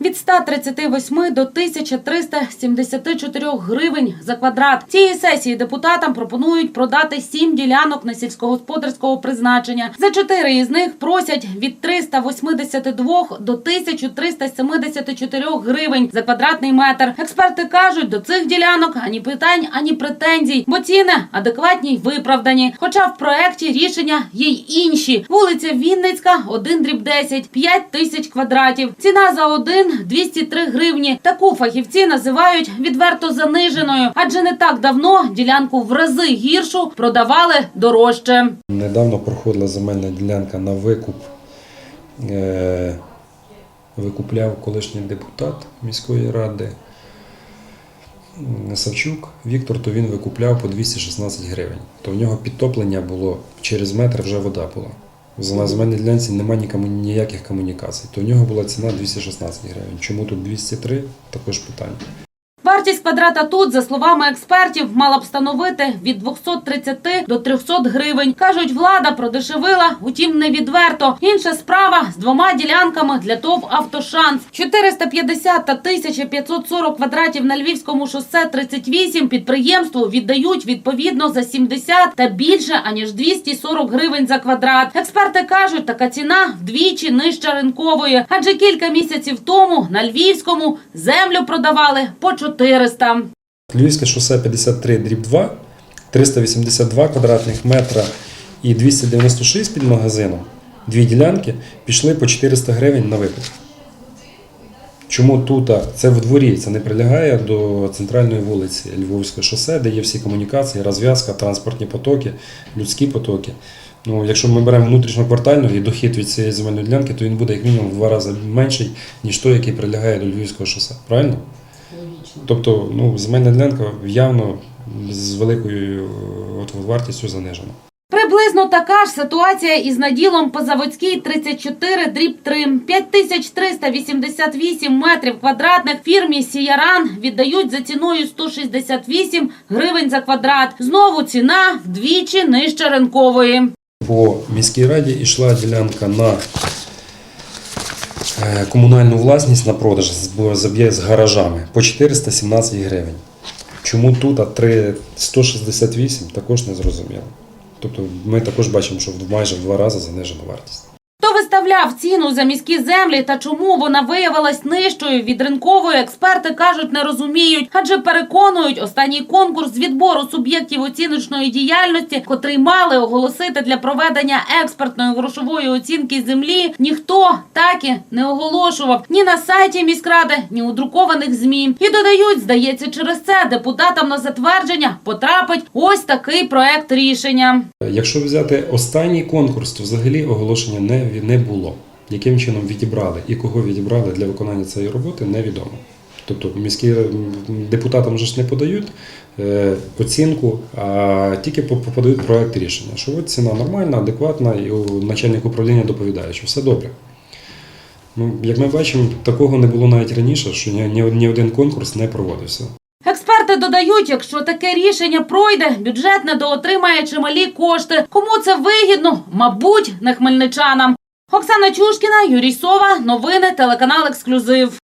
Від 138 до 1374 гривень за квадрат. Цієї сесії депутатам пропонують продати сім ділянок на сільськогосподарського призначення. За чотири із них просять від 382 до 1374 гривень за квадратний метр. Експерти кажуть, до цих ділянок ані питань, ані претензій, бо ціни адекватні й виправдані. Хоча в проекті рішення є й інші. Вулиця Вінницька, 1 дріб 10, 5 тисяч квадратів. Ціна за один 203 гривні. Таку фахівці називають відверто заниженою, адже не так давно ділянку в рази гіршу продавали дорожче. Недавно проходила земельна ділянка на викуп. Е, Викупляв колишній депутат міської ради Савчук Віктор, то він викупляв по 216 гривень. То в нього підтоплення було через метр вже вода була. На земельній ділянці немає ніяких комунікацій. То у нього була ціна 216 гривень. Чому тут 203? Також питання. Вартість квадрата тут, за словами експертів, мала б становити від 230 до 300 гривень. Кажуть, влада продешевила, утім не відверто. Інша справа з двома ділянками для ТОВ «Автошанс». 450 та 1540 квадратів на Львівському шосе 38 підприємству віддають відповідно за 70 та більше, аніж 240 гривень за квадрат. Експерти кажуть, така ціна вдвічі нижча ринкової. Адже кілька місяців тому на Львівському землю продавали по 400. Львівське шосе 53 дріб 2, 382 квадратних метра і 296 під магазином. Дві ділянки пішли по 400 гривень на викуп. Чому тут? Це в дворі, це не прилягає до центральної вулиці Львовського шосе, де є всі комунікації, розв'язка, транспортні потоки, людські потоки. Ну, якщо ми беремо внутрішньоквартальну і дохід від цієї земельної ділянки, то він буде як мінімум в два рази менший, ніж той, який прилягає до Львівського шосе. Правильно? Тобто, ну, земельна ділянка явно з великою е, от, вартістю занижена. Приблизно така ж ситуація із наділом по Заводській 34 дріб 3. 5388 метрів квадратних фірмі Сіяран віддають за ціною 168 гривень за квадрат. Знову ціна вдвічі нижче ринкової. По міській раді йшла ділянка на комунальну власність на продаж з, гаражами по 417 гривень. Чому тут а 3 168 також не зрозуміло. Тобто ми також бачимо, що майже в два рази занижена вартість. Виставляв ціну за міські землі та чому вона виявилась нижчою від ринкової, експерти кажуть, не розуміють, адже переконують, останній конкурс з відбору суб'єктів оціночної діяльності, котрий мали оголосити для проведення експертної грошової оцінки землі, ніхто так і не оголошував ні на сайті міськради, ні у друкованих змі. І додають, здається, через це депутатам на затвердження потрапить ось такий проект рішення. Якщо взяти останній конкурс, то взагалі оголошення не, не було. Яким чином відібрали і кого відібрали для виконання цієї роботи, невідомо. Тобто міські депутатам вже ж не подають е, оцінку, а тільки подають проект рішення, що от ціна нормальна, адекватна, і начальник управління доповідає, що все добре. Ну, як ми бачимо, такого не було навіть раніше, що ні один конкурс не проводився. Експерти додають, якщо таке рішення пройде, бюджет недоотримає чималі кошти. Кому це вигідно? Мабуть, не хмельничанам. Оксана Чушкіна, Юрій Сова. Новини телеканал Ексклюзив.